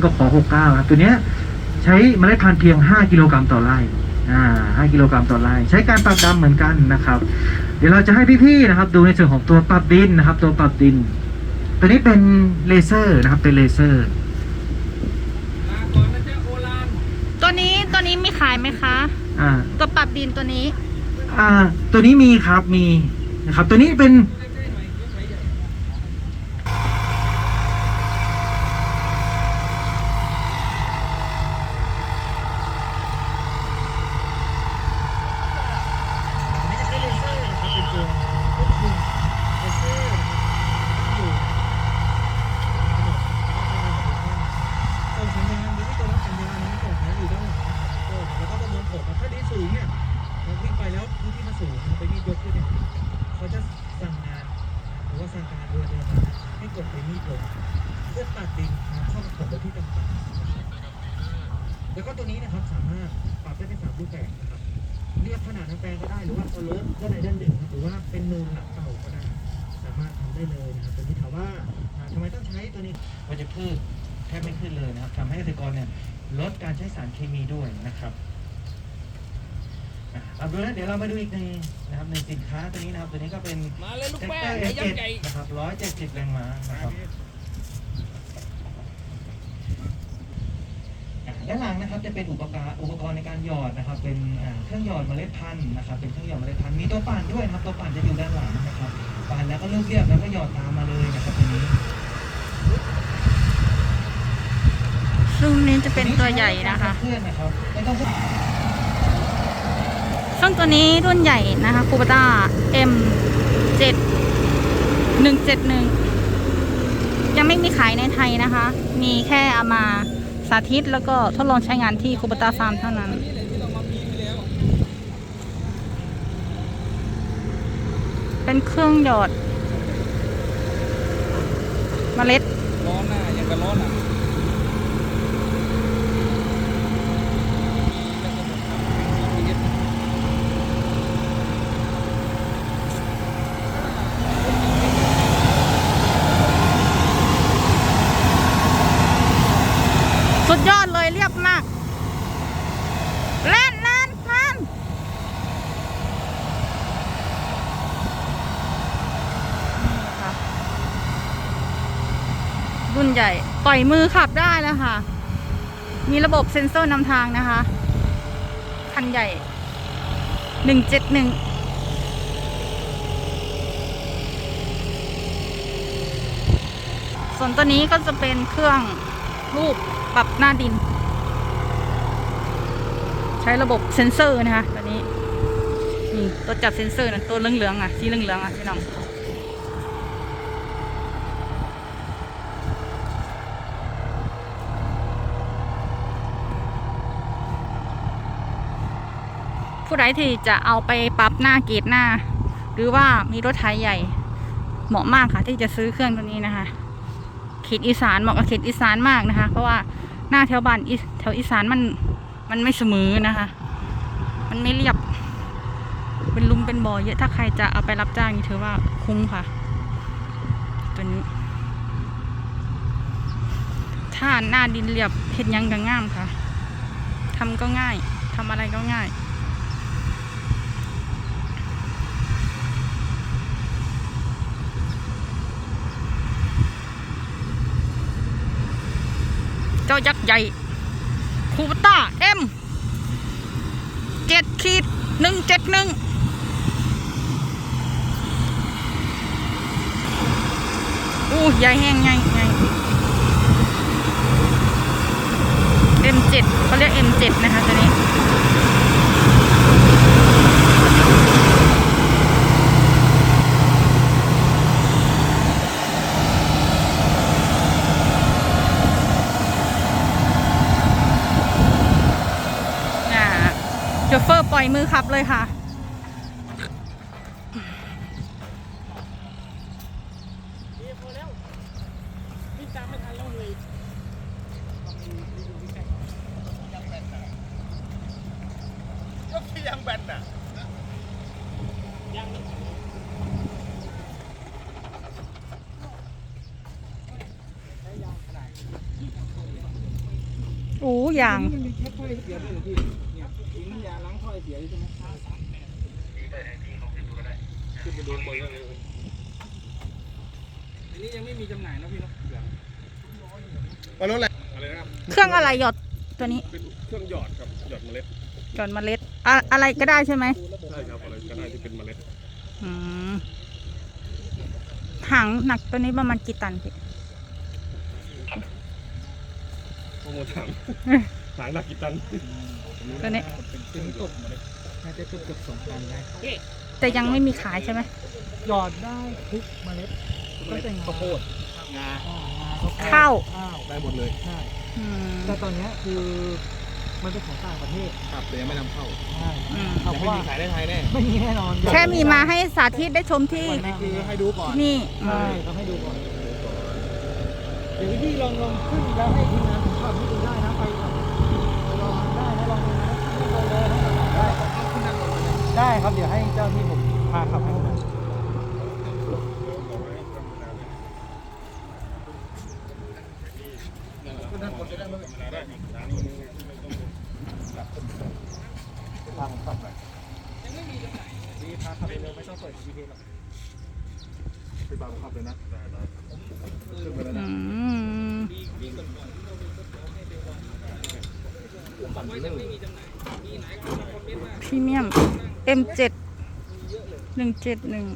นี่ก็ขอ69ครับตัวเนี้ยใช้เมล็ดพันธุ์เพียง 5 กิโลกรัมต่อไร่อ่า5กิโลกรัมต่อไร่ใช้การปรับดำเหมือนกันนะครับ เดี๋ยวเราจะให้พี่ๆนะครับ ดูในส่วนของตัวปรับดินนะครับ ตัวปรับดิน ตัวนี้เป็นเลเซอร์นะครับเป็นเลเซอร์ตัวนี้ตัวนี้มีขายไหมคะอ่าตัวปรับดินตัวนี้ อ่า ตัวนี้มีครับมีนะครับ ตัวนี้เป็น ส่งสัญญาณไปที่ตัวรับสัญญาณนั้นส่งสัญญาณอยู่ด้านหลังนะครับแล้วก็ประมวลผลว่าถ้าดีสูงเนี่ยเราวิ่งไปแล้วพื้นที่มันสูงไปมีดยกขึ้นเนี่ยเขาจะสั่งงานหรือว่าสั่งการเรือเดินมาให้กดไปมีดลงเพื่อตัดดินน้ำเข้ามาถมไปที่ต่างๆแล้วก็ตัวนี้นะครับสามารถปรับได้เป็นสามรูป แบบนะครับเรียกขนาดน้ำแปลงก็ได้หรือว่าเอาเลิฟด้านในด้านหนึ่งหรือว่าเป็นนูนหลักเก่าก็ได้ สามารถทำได้เลยนะครับตัวนี้ถามว่าอ่าทำไมต้องใช้ตัวนี้วัชพืชแทบไม่ขึ้นเลยนะครับทำให้เกษตรกรเนี่ยลดการใช้สารเคมีด้วยนะครับอะเอาดูนะเดี๋ยวเรามาดูอีกหนึ่งนะครับหนึ่งสินค้าตัวนี้นะครับตัวนี้ก็เป็นมาเลยลูกแท็กแป้เตองร์ไอ้ยัเจ็กษ์ใหญ่ นะครับร้อยเจ็ดสิบแรงม้านะครับอะ ด้านหลังนะครับจะเป็นอุปกรณ์อุปกรณ์ในการหยอดนะครับ เป็นอ่าเครื่องหยอดเมล็ดพันธุ์นะครับ เป็นเครื่องหยอดเมล็ดพันธุ์มีตัวปั่นด้วยนะครับตัวปั่นจะอยู่ด้านหลังนะครับปั่นแล้วก็เลือกเรียบแล้วก็หยอดตามมาเลยนะครับตัวนี้ซึ่งนี้จะเป็นตัวใหญ่นะคะเพื่อนนะครับไม่ต้องซึ่งตัวนี้รุ่นใหญ่นะคะคูปต้า M 7 171 ยังไม่มีขายในไทยนะคะ มีแค่เอามา สาธิตแล้วก็ทดลองใช้งานที่คูปตาฟาร์มเท่านั้นเป็นเครื่องหยอดเมล็ดร้อนหน้าอย่างกับร้อนหลัง สุดยอดเลยเรียบมากแล่นแล่นแล่นนี่ค่ะรุ่น ใหญ่ ปล่อยมือขับได้แล้วค่ะ มีระบบเซ็นเซอร์นำทางนะคะ คันใหญ่หนึ่งเจ็ดหนึ่งส่วนตัวนี้ก็จะเป็นเครื่องรูปปรับหน้าดิน ใช้ระบบเซ็นเซอร์นะคะตัวนี้นี่ตัวจับเซ็นเซอร์นะตัวเหลืองๆอะสีเหลืองๆอะพี่น้อง ผู้ใดที่จะเอาไปปรับหน้าเกรดหน้า หรือว่ามีรถไถใหญ่ เหมาะมากค่ะ ที่จะซื้อเครื่องตัวนี้นะคะเขตอีสานเหมาะกับเขตอีสานมากนะคะ เพราะว่าหน้าแถวบ้านอีแถวอีสานมันมันไม่เสมอนะคะ มันไม่เรียบ เป็นลุมเป็นบ่อเยอะถ้าใครจะเอาไปรับจ้างนี่ถือว่าคุ้มค่ะ ตัวนี้ถ้าหน้าดินเรียบเห็ดยังก็ง่ามค่ะทำก็ง่ายทำอะไรก็ง่าย เจ้ายักษ์ใหญ่คูปต้าเอ็มเจ็ดขีดหนึ่งเจ็ดหนึ่งอู้ใหญ่แห้งใหญ่ใหญ่เอ็มเจ็ดเขาเรียกเอ็มเจ็ดนะคะตัวนี้ อ่า โชเฟอร์ปล่อยมือขับเลยค่ะอู้ยยกที่ยังแบนน่ะยังใช้ยางอย่าง มันมีแค่ถ้อยเสียด้วยเหรอพี่เนี่ยทิ้งาล้างถ้อยเสียอยู่ใช่ไหมขึ้นไปดูบนเลยอันนี้ยังไม่มีจำหน่ายนะพี่เนาะมารถอะไรอะไรนะครับเครื่องอะไรหยดตัวนี้เป็นเครื่องหยอดครับหยอดเมล็ดหยดเมล็ดอะอะไรก็ได้ใช่ไหมใช่ครับอะไรก็ได้ที่เป็นเมล็ดอืมหางหนักตัวนี้ประมาณกี่ตันพี่โปรโมชั่นหางหนักกี่ตัน ตัวนี้เป็นตกน่าจะเกือบเกือบสองตันได้แต่ยังไม่มีขายใช่ไหมหยอดได้ทุกเมล็ดก็จะข้าวโพดงาข้าวข้าวได้หมดเลยใช่อืมแต่ตอนเนี้ยคือมันเป็นของต่างประเทศครับแต่ยังไม่นำเข้าใช่อืมเอาเพราะว่าขายในไทยแน่ไม่มีแน่นอนแค่มีมาให้สาธิตได้ชมที่นี่คือให้ดูก่อนนี่อืใช่มต้องให้ดูก่อนเดี๋ยวพี่ลองลองขึ้นแล้วให้ทีมงานผมขับให้ดูได้นะไปก่อนไปลองได้นะลองดูนะ ไม่ลงเลยนะได้เอาขึ้นนั่งลงเลยได้ครับเดี๋ยวให้เจ้าที่ผมพาขับให้ดูนะทางขับไปยังไม่มีจำหน่ายดีพาขับเร็วไม่ต้องเปิด GPS หรอกไปบางขับเลยนะได้ได้ขึ้นไปแล้วอืนะ ม ฝั่งนี้ไม่มีจำหน่าย พรีเมียม M7 หนึ่งเจ็ดหนึ่ง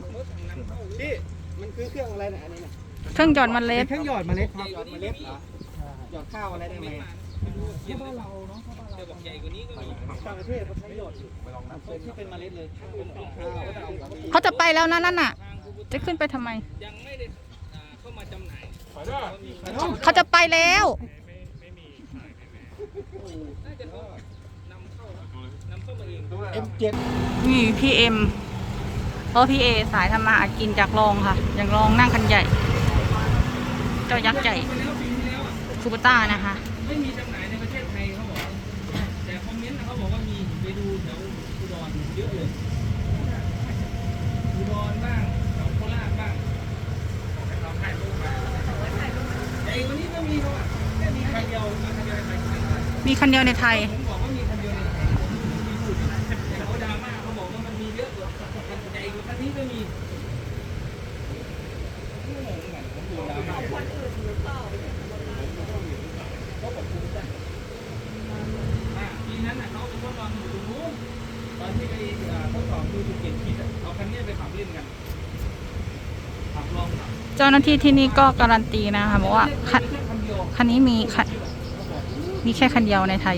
พี่มันคือเครื่องอะไรนะอันนี้นะเครื่องหยอดเมล็ดเครื่องหยอดเมล็ดครับหยอดเมล็ดเหรอหยอดข้าวอะไรได้ไหมถ้าบ้านเราเนาะถ้าบ้านเราบอกใหญ่กว่านี้ก็มีต่างประเทศเขาใช้หยอดอยู่เป็นที่เป็นเมล็ดเลยเป็นของข้าวเขาจะไปแล้วนะนั่นน่ะ จะขึ้นไปทำไมยังไม่ได้เข้ามาจำหน่ายเขาจะไปแล้ว น่าจะเขานำเข้านำเข้ามาเอง M7 นี่พี่เอ็มเพราะพี่เอสายทำมาหากินจากรองค่ะ อย่างรองนั่งคันใหญ่ เจ้ายักษ์ใหญ่คูปต้านะคะ ไม่มีจำหน่ายในประเทศไทยเขาบอก แต่คอมเมนต์เขาบอกว่ามีไปดูแถวอุดรเยอะเลยอุดรบ้างแถวโคราชบ้างเราถ่ายรูปมาแต่อีกวันนี้ก็มีเขาอะแค่มีคันเดียวมีคันเดียวในไทย มีคันเดียวในไทย ผมบอกว่ามีคันเดียวในไทยผมมีพูดแต่เขาดราม่าเขาบอกว่ามันมีเยอะกว่าแต่อีกคันนี้ก็มีงงเหมือนกันผมดูดราม่า อะปีนั้นน่ะเขาไปทดลองอยู่ตรงนู้นตอนที่ไปอ่าทดสอบดูจุดเปลี่ยนคิดอะเอาคันเนี้ยไปขับเล่นกันขับลองขับ เจ้าหน้าที่ที่นี่ก็การันตีนะคะบอกว่าคันคันนี้มีคันมีแค่คันเดียวในไทย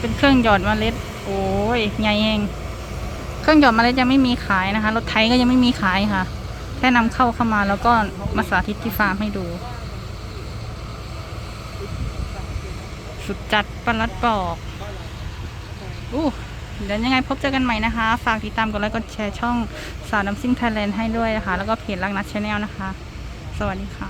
เป็นเครื่องหยอดเมล็ด โอ้ยใหญ่เองเครื่องหยอดเมล็ดยังไม่มีขายนะคะรถไทยก็ยังไม่มีขายค่ะ แค่นำเข้าเข้ามาแล้วก็มาสาธิตที่ฟาร์มให้ดู สุดจัดปลัดปอก อู้เดี๋ยวยังไงพบเจอกันใหม่นะคะ ฝากติดตามกดไลค์กดแชร์ช่องสาวน้ำซิ่งไทยแลนด์ให้ด้วยนะคะ แล้วก็เพจรักนัดชาแนลนะคะ สวัสดีค่ะ